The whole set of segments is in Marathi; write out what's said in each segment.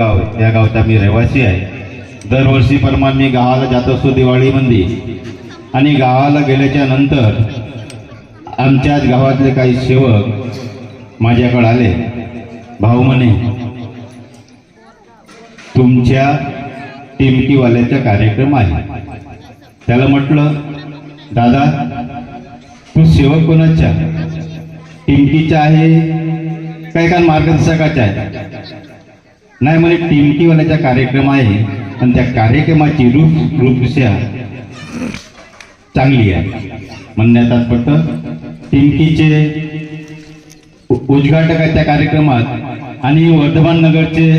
गाव या गावचा मी रहिवासी आहे. दरवर्षी प्रमाण मी गावाला जात असतो दिवाळीमध्ये. आणि गावाला गेल्याच्यानंतर आमच्याच गावातले काही सेवक माझ्याकडे आले. भाऊ म्हणे तुमच्या टिमकीवाल्याचा कार्यक्रम आहे. त्याला म्हटलं दादा तू सेवक कोणाच्या टिमकीचा आहे काय काय मार्गदर्शकाचा आहे? नाही म्हणे टिमटीवाल्याचा कार्यक्रम आहे पण त्या कार्यक्रमाची रूप रूपरेषा चांगली आहे. म्हणण्यात तात्पर्य टिमकीचे उद्घाटक आहेत त्या कार्यक्रमात आणि वर्धमान नगरचे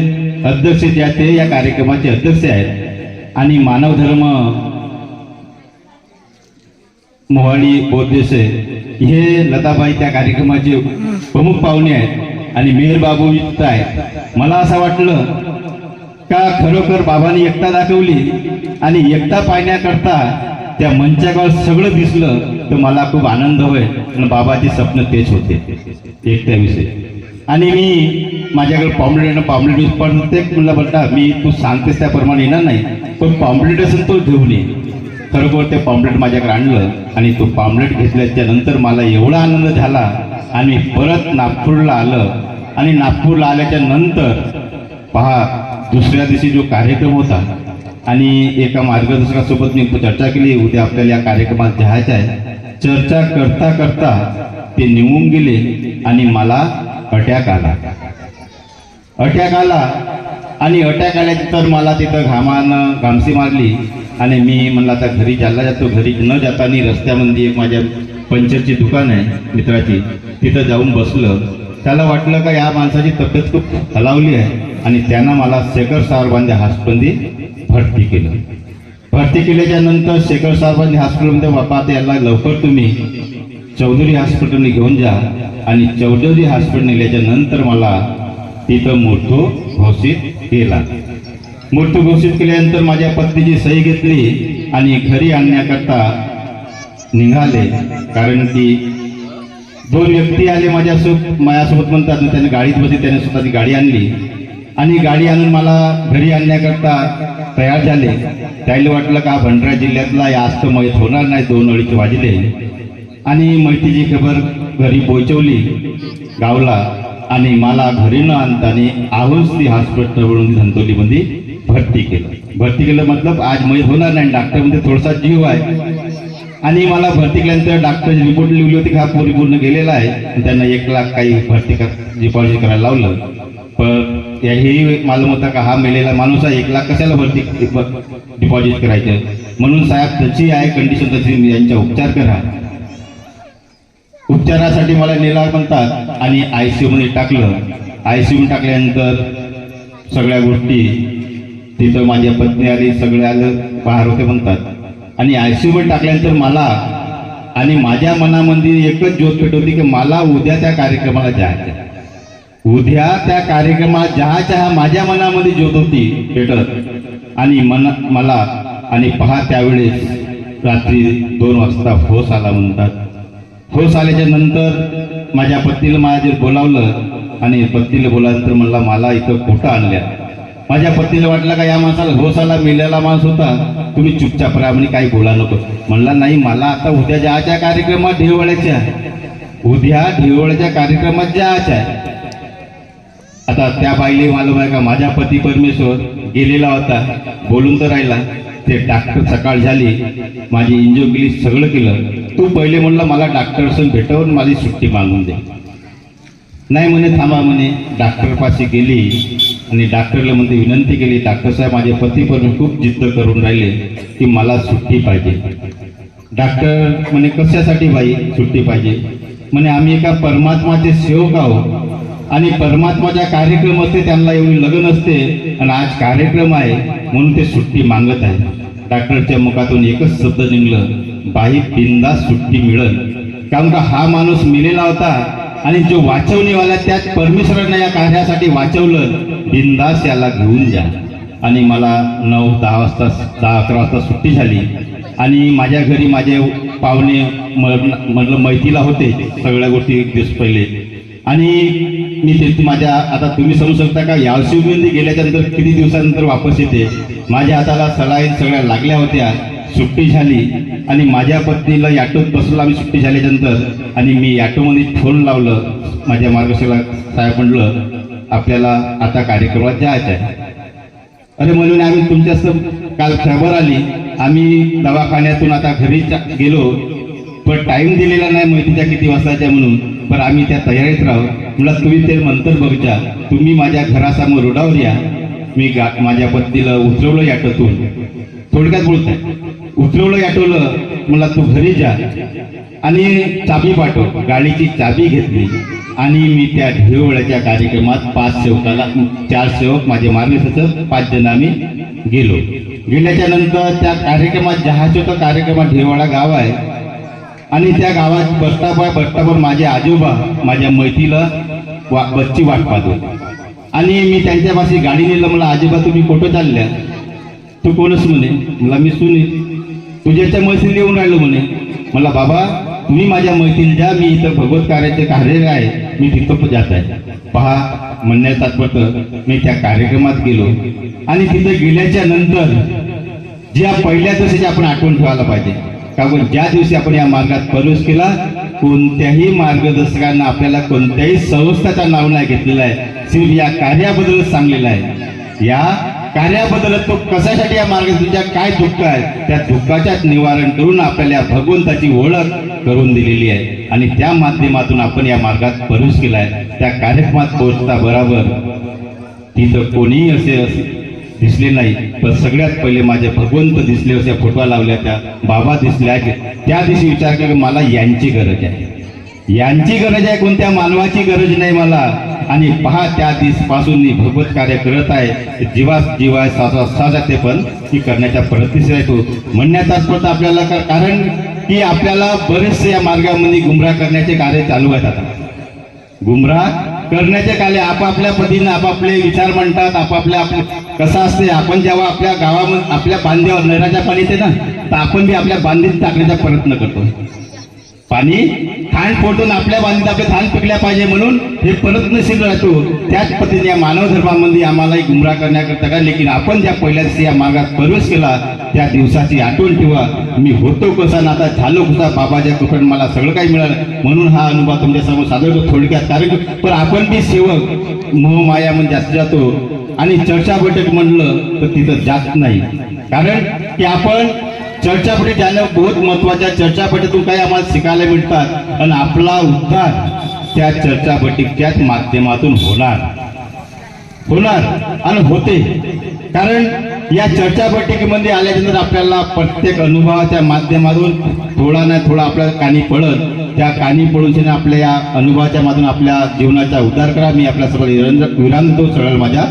अध्यक्ष जे आहेत ते या कार्यक्रमाचे अध्यक्ष आहेत. आणि मानव धर्म मोहाडी बोधदेसे हे लताबाई त्या कार्यक्रमाचे प्रमुख पाहुणे आहेत. आणि मेहर बाबू इथं आहे मला असं वाटलं का खरोखर बाबांनी एकता दाखवली आणि एकता पाहण्याकरता त्या मंचावर सगळं दिसलं तर मला खूप आनंद होय आणि बाबाचे स्वप्न तेच होते. एकट्याविषयी. आणि मी माझ्याकडे पॉम्पलेट पॉम्पलेट प्रत्येक मुला बघता मी तू सांगतेस त्याप्रमाणे येणार नाही पण पॉम्पलेट असेल तो घेऊन ये. खरोखर ते पॉम्पलेट माझ्याकडे आणलं आणि तो पॉम्पलेट घेतल्याच्या नंतर मला एवढा आनंद झाला आणि परत नागपूरला आलं आणि नागपूरला आल्याच्यानंतर पहा दुसऱ्या दिवशी जो कार्यक्रम होता आणि एका मार्गदर्शकासोबत मी चर्चा केली उद्या आपल्याला या कार्यक्रमात जायचं आहे. चर्चा करता करता ते निघून गेले आणि मला अटॅक आला. अटॅक आला आणि अटॅक आल्यानंतर मला तिथं घामानं घामसी मारली आणि मी म्हणलं आता घरी जायला जातो. घरी न जाताना रस्त्यामध्ये एक माझ्या पंचरची दुकान आहे मित्राची. तिथं जाऊन बसलं. त्याला वाटलं का या माणसाची तब्येत खूप हलावली आहे. आणि त्यानं मला शेखर साहेबांच्या हॉस्पिटलमध्ये भरती केलं. भरती केल्याच्यानंतर शेखर साहेबांच्या हॉस्पिटलमध्ये बापा आता याला लवकर तुम्ही चौधरी हॉस्पिटलने घेऊन जा. आणि चौधरी हॉस्पिटल नेल्याच्या नंतर मला तिथं मृत्यू घोषित केला. मृत्यू घोषित केल्यानंतर माझ्या पत्नीची सही घेतली आणि घरी आणण्याकरता निघाले. कारण की दोन व्यक्ती आले माझ्यासोबत माझ्यासोबत म्हणतात ना त्याने गाडीत बसली त्याने स्वतःची गाडी आणली. आणि गाडी आणून मला घरी आणण्याकरता तयार झाले. त्याला वाटलं का भंडारा जिल्ह्यातला या असतं मयत होणार नाही दोन अडीच वाजले. आणि मैत्रीची खबर घरी पोहोचवली गावला. आणि मला घरी न आणताना आहूस ती हॉस्पिटलवरून धंतोलीमध्ये भरती केलं. भरती केलं मतलब आज मयत होणार नाही डॉक्टरमध्ये थोडासा जीव आहे. आणि मला भरती केल्यानंतर डॉक्टरची रिपोर्ट लिहिली होती की हा पोरी पूर्ण गेलेला आहे. त्यांना एक लाख काही भरती कर डिपॉझिट करायला लावलं. पण याही मालूम होता का हा मेलेला माणूस आहे एक लाख कशाला भरती डिपॉझिट करायचं? म्हणून साहेब त्याची आहे कंडिशन तशी यांचा उपचार करा. उपचारासाठी मला नेला म्हणतात आणि आय सी मध्ये टाकलं. आय सी टाकल्यानंतर सगळ्या गोष्टी तिथं माझ्या पत्नी आली सगळ्या आलं बाहेर होते म्हणतात. आणि आय सी मध्ये टाकल्यानंतर मला आणि माझ्या मनामध्ये एकच ज्योत पेटवली की मला उद्या त्या कार्यक्रमाला जायचं उद्या त्या कार्यक्रमात जहाच्या हा माझ्या मनामध्ये ज्योत होती पेटत आणि मन मला आणि पहा त्यावेळेस रात्री दोन वाजता होस आला म्हणतात. होस आल्याच्यानंतर माझ्या पत्नीला माझ्या बोलावलं आणि पत्नीला बोलावल्यानंतर म्हणला मला इथं खोटं आणल्या माझ्या पत्नीला वाटलं का या माणसाला घोसाला मेलेला माणूस होता? तुम्ही चुपचाप राहा म्हणे काही बोला नको. म्हणला नाही मला आता उद्या जायच्या कार्यक्रमात ढेवळ्याच्या. उद्या ढेवळ्याच्या कार्यक्रमात जायच्या आहे. आता त्या बाईले मालूम आहे का माझा पती परमेश्वर गेलेला होता बोलून तर राहिला. ते डॉक्टर सकाळ झाली माझी इंजो सगळं केलं. तू पहिले म्हणलं मला डॉक्टरसून भेटवून माझी सुट्टी मागून दे. नाही म्हणे थांबा म्हणे. डॉक्टर पाशी गेली आणि डॉक्टरला म्हणते विनंती केली डॉक्टर साहेब माझे पती पण खूप जिद्द करून राहिले की मला सुट्टी पाहिजे. डॉक्टर म्हणे कशासाठी बाई सुट्टी पाहिजे? म्हणे आम्ही एका परमात्माचे सेवक आहोत आणि परमात्माचा कार्यक्रम असते त्यांना एवढी लगन असते आणि आज कार्यक्रम आहे म्हणून ते सुट्टी मागत आहे डॉक्टरच्या मुखातून एकच शब्द निघलं बाई बिंदा सुट्टी मिळल. कारण का हा माणूस मिलेला होता आणि जो वाचवणीवाला त्यात परमेश्वरानं या कार्यासाठी वाचवलं बिंदास याला घेऊन जा. आणि मला नऊ दहा वाजता दहा अकरा वाजता सुट्टी झाली. आणि माझ्या घरी माझे पाहुणे म्हटलं मैतीला होते सगळ्या गोष्टी एक दिवस पहिले. आणि मी ते माझ्या आता तुम्ही समजू शकता का यावशिवमध्ये गेल्याच्यानंतर किती दिवसानंतर वापस येते? माझ्या हाताला सलाईन सगळ्या लागल्या होत्या. सुट्टी झाली आणि माझ्या पत्नीला याटोत बसलो आम्ही सुट्टी झाल्याच्यानंतर आणि मी याटोमध्ये फोन लावलं. माझ्या मार्गदर्शक साहेब म्हटलं आपल्याला आता कार्यक्रमात जायचं आहे. अरे म्हणून आम्ही तुमच्या काल खबर आली. आम्ही दवाखान्यातून आता घरी गेलो. पण टाईम दिलेला नाही माहितीच्या किती वाजताच्या म्हणून. पण आम्ही त्या तयारीत राहू. मला तुम्ही ते नंतर बघजा. तुम्ही माझ्या घरासमोर रोडावर या. मी गा माझ्या पत्नीला उतरवलं याटोतून. थोडक्यात बोलत उतरवलं आठवलं मला तू घरी जा आणि चाबी पाठव. गाडीची चाबी घेतली आणि मी त्या ढेवळ्याच्या कार्यक्रमात पाच सेवकाला चार सेवक माझे मार्गदर्शक पाच जण आम्ही गेलो. गेल्याच्यानंतर त्या कार्यक्रमात जहाज होतं कार्यक्रमात ढेवळा गाव आहे. आणि त्या गावात बसस्टॉप आहे बसस्टॉपवर माझे आजोबा माझ्या मैतीला वा बसची वाट पाहतो आणि मी त्यांच्यापाशी गाडी नेलं मला आजोबा तुम्ही कुठं चालल्या? तू कोणच म्हणे? मला मी सुने. तुझ्याच्या मैत्रीला येऊन राहिलो म्हणे. मला बाबा तुम्ही माझ्या मैत्रीला द्या. मी इथं भगवत कार्याचे कार्य आहे. मी तिथं जात आहे. पहा म्हणण्याचा तात्पर्य मी त्या कार्यक्रमात गेलो. आणि तिथं गेल्याच्यानंतर ज्या पहिल्या दिवसाची आपण आठवण ठेवायला पाहिजे. कारण ज्या दिवशी आपण या मार्गात प्रवेश केला कोणत्याही मार्गदर्शकांना आपल्याला कोणत्याही संस्थाचा नाव नाही घेतलेला आहे. शिव या कार्याबद्दलच सांगलेलं आहे. या कार्याबद्दल तो कशासाठी या मार्गदर्शकाच्या काय दुःख आहे? त्या दुःखाच्याच निवारण करून आपल्याला भगवंताची ओळख करून दिलेली आहे. आणि त्या माध्यमातून आपण या मार्गात प्रवेश केलाय त्या कार्यक्रमात पोहोचता बरोबर तिथं कोणीही असे दिसले नाही. पण सगळ्यात पहिले माझे भगवंत दिसले असे फोटो लावल्या त्या बाबा दिसल्या त्या दिवशी विचार केला मला यांची गरज आहे. यांची गरज आहे कोणत्या मानवाची गरज नाही मला. आणि पहा त्या दिसपासून मी भगवत कार्य करत आहे. जीवा जीवाय सासा साजा ते पण ती करण्याच्या प्रयत्नशील आहे तो. म्हणण्याचा तात्पर्य आपल्याला कारण की आपल्याला बरेचसे या मार्गामध्ये गुमराह करण्याचे कार्य चालू आहेत आता. गुमराह करण्याचे कार्य आपापल्या पद्धतीने आपापले विचार म्हणतात आपापल्या आपले कसं असते आपण जेव्हा आपल्या गावामध्ये आपल्या बांध्यावर नैराच्या पाणी येते ना तर आपण बी आपल्या बांधीत टाकण्याचा प्रयत्न करतो. पाणी थान पोटून आपल्या बांधीत आपले थान पिकल्या पाहिजे म्हणून हे प्रयत्नशील राहतो. त्याच पद्धतीने या मानव धर्मामध्ये आम्हालाही गुमराह करण्याकरता का? लेकिन आपण ज्या पहिल्या दिवशी या मार्गात प्रवेश केला त्या दिवसाची आठवण ठेवा. मी होतो कसा ना आता झालो कसा बाबाच्या कृपेने मला सगळं काही मिळालं. म्हणून हा अनुभव तुमच्यासमोर सादर करतो थोडक्यात. कारण पण आपण बी सेवक मोहमाया म्हणजे जास्त जातो. आणि चर्चा बैठक म्हणलं तर तिथं जात नाही. कारण की आपण चर्चापटी त्यानं बहुत महत्त्वाच्या चर्चापटीतून काही आम्हाला शिकायला मिळतात आणि आपला उद्धार त्या चर्चा माध्यमातून होणार. होणार आणि होते. कारण या चर्चा बैठकीमध्ये आल्यानंतर आपल्याला प्रत्येक अनुभवाच्या माध्यमातून थोडा ना थोडा आपल्या कानी पडत त्या कानी पडून आपल्या या अनुभवाच्या माध्यमातून आपल्या जीवनाचा उद्धार करा. मी आपल्या सर्व विरांत विरांत सरळ माझ्या.